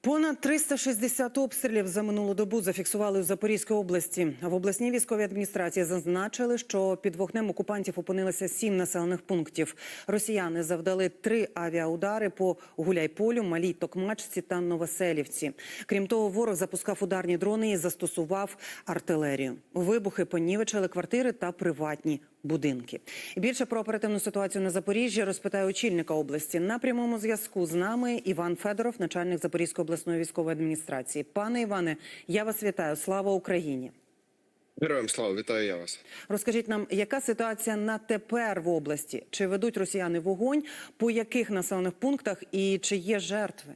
Понад 360 обстрілів за минулу добу зафіксували в Запорізькій області. В обласній військовій адміністрації зазначили, що під вогнем окупантів опинилися сім населених пунктів. Росіяни завдали три авіаудари по Гуляйполю, Малій Токмачці та Новоселівці. Крім того, ворог запускав ударні дрони і застосував артилерію. Вибухи понівечили квартири та приватні будинки. Більше про оперативну ситуацію на Запоріжжі розпитає очільника області. На прямому зв'язку з нами Іван Федоров, начальник Запорізької обласної військової адміністрації. Пане Іване, я вас вітаю. Слава Україні! Героям слава, вітаю я вас. Розкажіть нам, яка ситуація на тепер в області? Чи ведуть росіяни вогонь? По яких населених пунктах і чи є жертви?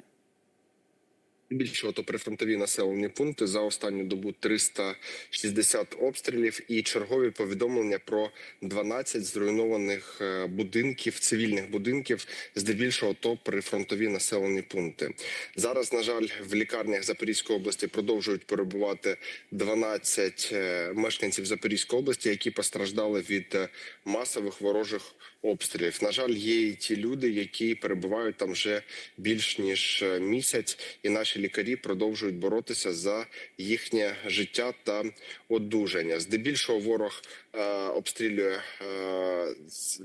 Більшого то прифронтові населені пункти за останню добу 360 обстрілів і чергові повідомлення про 12 зруйнованих е, будинків, цивільних будинків, здебільшого то прифронтові населені пункти. Зараз, на жаль, в лікарнях Запорізької області продовжують перебувати 12 е, мешканців Запорізької області, які постраждали від е, масових ворожих обстрілів. На жаль, є і ті люди, які перебувають там вже більш ніж місяць, і наші лікарі продовжують боротися за їхнє життя та одужання. Здебільшого ворог е, обстрілює е,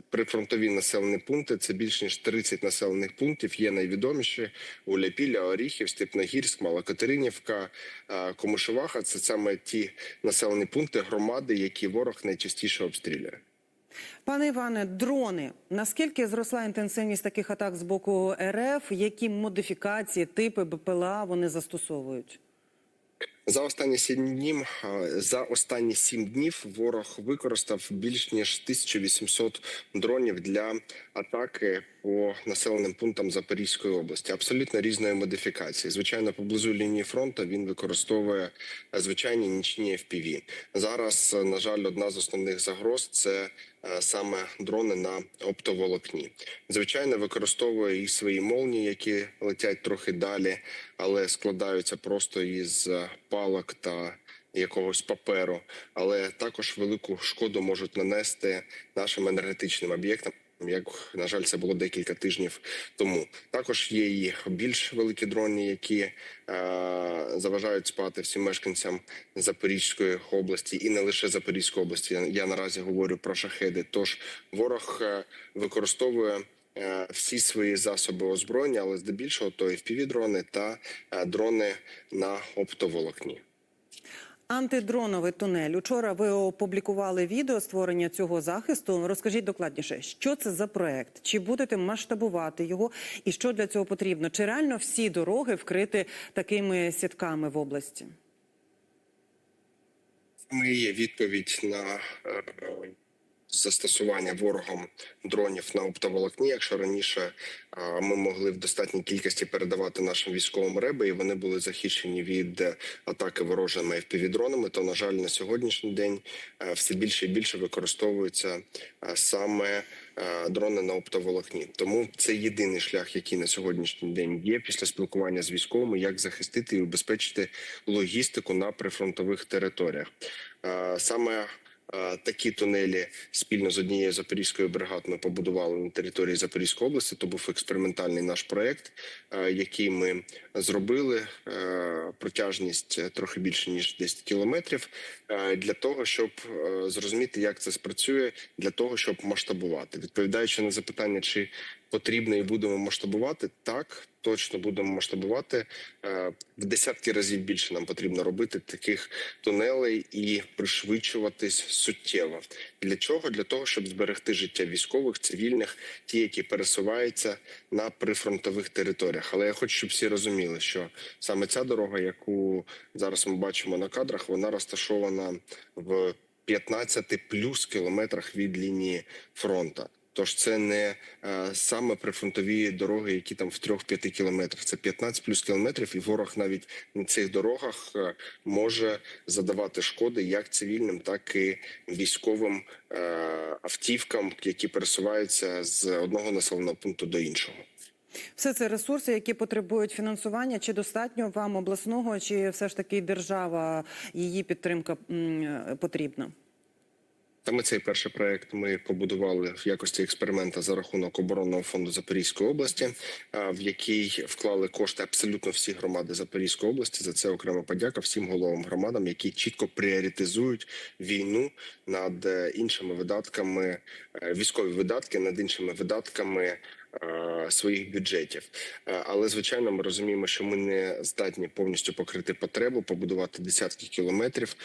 прифронтові населені пункти. Це більш ніж 30 населених пунктів. Є найвідоміші Гуляпілля, Оріхів, Степногірськ, Малокатеринівка, е, Комишеваха. Це саме ті населені пункти громади, які ворог найчастіше обстрілює. Пане Іване, дрони. Наскільки зросла інтенсивність таких атак з боку РФ? Які модифікації, типи БПЛА вони застосовують? За останні сім днів за останні сім днів ворог використав більш ніж 1800 дронів для атаки по населеним пунктам Запорізької області. Абсолютно різної модифікації. Звичайно, поблизу лінії фронту він використовує е, звичайні нічні FPV. Зараз, е, на жаль, одна з основних загроз це е, саме дрони на оптоволокні. Звичайно, використовує і свої молнії, які летять трохи далі, але складаються просто із палок та якогось паперу, але також велику шкоду можуть нанести нашим енергетичним об'єктам. Як на жаль, це було декілька тижнів тому. Також є і більш великі дрони, які е, заважають спати всім мешканцям Запорізької області, і не лише Запорізької області. Я, я наразі говорю про шахеди. Тож ворог е, використовує всі свої засоби озброєння, але здебільшого то FPV-дрони та е, дрони на оптоволокні. Антидроновий тунель. Учора ви опублікували відео створення цього захисту. Розкажіть докладніше, що це за проект? Чи будете масштабувати його? І що для цього потрібно? Чи реально всі дороги вкриті такими сітками в області? Ми є відповідь на е, застосування ворогом дронів на оптоволокні. Якщо раніше ми могли в достатній кількості передавати нашим військовим реби, і вони були захищені від е, атаки ворожими FPV-дронами, то на жаль, на сьогоднішній день е, все більше і більше використовуються е, саме дрони на оптоволокні. Тому це єдиний шлях, який на сьогоднішній день є після спілкування з військовими, як захистити і убезпечити логістику на прифронтових територіях. Саме такі тунелі спільно з однією запорізькою бригадою ми побудували на території Запорізької області. То був експериментальний наш проект, е, який ми зробили. Е, Протяжність е, трохи більше ніж 10 кілометрів для того, щоб зрозуміти, як це спрацює, для того, щоб масштабувати. Відповідаючи на запитання, чи потрібно і будемо масштабувати, так точно будемо масштабувати Е, в десятки разів більше. Нам потрібно робити таких тунелей і пришвидшуватись суттєво. Для чого? Для того, щоб зберегти життя військових, цивільних, ті, які пересуваються на прифронтових територіях. Але я хочу, щоб всі розуміли, що саме ця дорога, яку зараз ми бачимо на кадрах, вона розташована в 15 плюс кілометрах від лінії фронту. Тож це не е, саме прифронтові дороги, які там в 3-5 кілометрах. Це 15 плюс кілометрів, і ворог навіть на цих дорогах е, може задавати шкоди як цивільним, так і військовим е, автівкам, які пересуваються з одного населеного пункту до іншого. Все це ресурси, які потребують фінансування. Чи достатньо вам обласного, чи все ж таки держава її підтримка потрібна? Саме цей перший проект ми побудували в якості експеримента за рахунок оборонного фонду Запорізької області, в який вклали кошти абсолютно всі громади Запорізької області. За це окрема подяка всім головам громадам, які чітко пріоритизують війну над е, іншими видатками, е, військові видатки над іншими видатками е, своїх бюджетів. Але звичайно, ми розуміємо, що ми не здатні повністю покрити потребу, побудувати десятки кілометрів.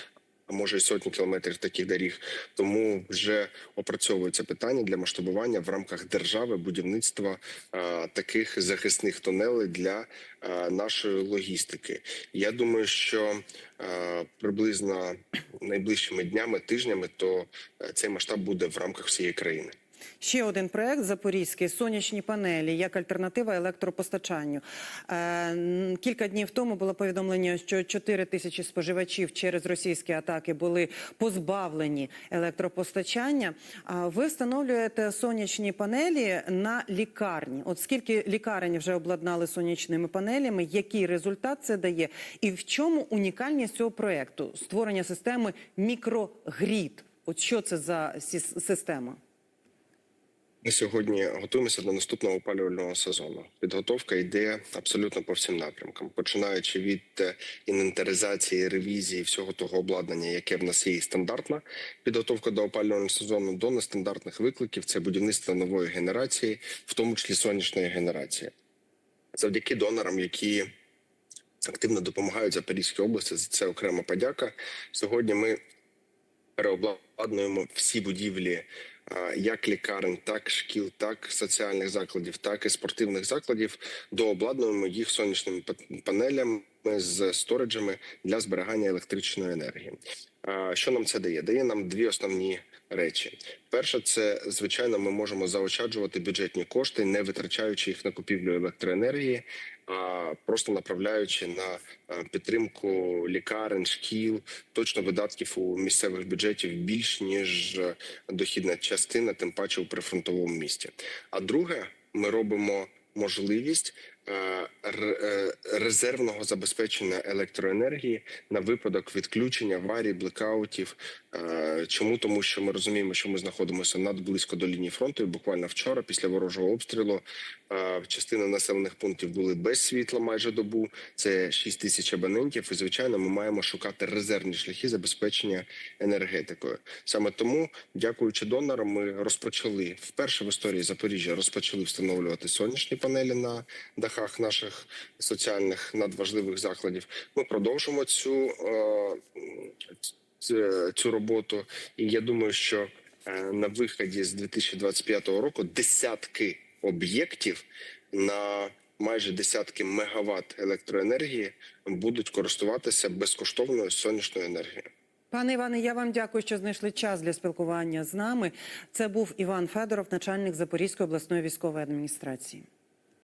А може й сотні кілометрів таких доріг, тому вже опрацьовується питання для масштабування в рамках держави будівництва е, таких захисних тунелей для е, нашої логістики. Я думаю, що е, приблизно найближчими днями, тижнями, то е, цей масштаб буде в рамках всієї країни. Ще один проект запорізький сонячні панелі як альтернатива електропостачанню. Е, кілька днів тому було повідомлення, що 4 тисячі споживачів через російські атаки були позбавлені електропостачання. Ви встановлюєте сонячні панелі на лікарні. От скільки лікарень вже обладнали сонячними панелями? Який результат це дає? І в чому унікальність цього проекту? Створення системи мікрогрід. От що це за система? Ми сьогодні готуємося до наступного опалювального сезону. Підготовка йде абсолютно по всім напрямкам, починаючи від е, інвентаризації, ревізії всього того обладнання, яке в нас є стандартна підготовка до опалювального сезону, до нестандартних викликів. Це будівництво нової генерації, в тому числі сонячної генерації, завдяки донорам, які активно допомагають Запорізькій області. За це окрема подяка. Сьогодні ми переобладнуємо всі будівлі як лікарень, так шкіл, так соціальних закладів, так і спортивних закладів. Дообладнуємо їх сонячними па- панелями з сториджами для зберігання електричної енергії. Що нам це дає? Дає нам дві основні речі. Перше, це звичайно, ми можемо заощаджувати бюджетні кошти, не витрачаючи їх на купівлю електроенергії, а просто направляючи на е, підтримку лікарень, шкіл, точно видатків у місцевих бюджетів більш ніж е, дохідна частина, тим паче у прифронтовому місті. А друге, ми робимо можливість резервного забезпечення електроенергії на випадок відключення аварій, блекаутів. Е, Чому тому, що ми розуміємо, що ми знаходимося надблизько до лінії фронту, і буквально вчора, після ворожого обстрілу, е, частина населених пунктів були без світла майже добу. Це 6 тисяч абонентів. І звичайно, ми маємо шукати резервні шляхи забезпечення енергетикою. Саме тому, дякуючи донорам, ми розпочали вперше в історії Запоріжжя розпочали встановлювати сонячні панелі на дахах наших соціальних надважливих закладів. Ми продовжимо цю, е, цю роботу, і я думаю, що е, на виході з 2025 року десятки об'єктів на майже десятки мегаватт електроенергії будуть користуватися безкоштовною сонячною енергією. Пане Іване, я вам дякую, що знайшли час для спілкування з нами. Це був Іван Федоров, начальник Запорізької обласної військової адміністрації.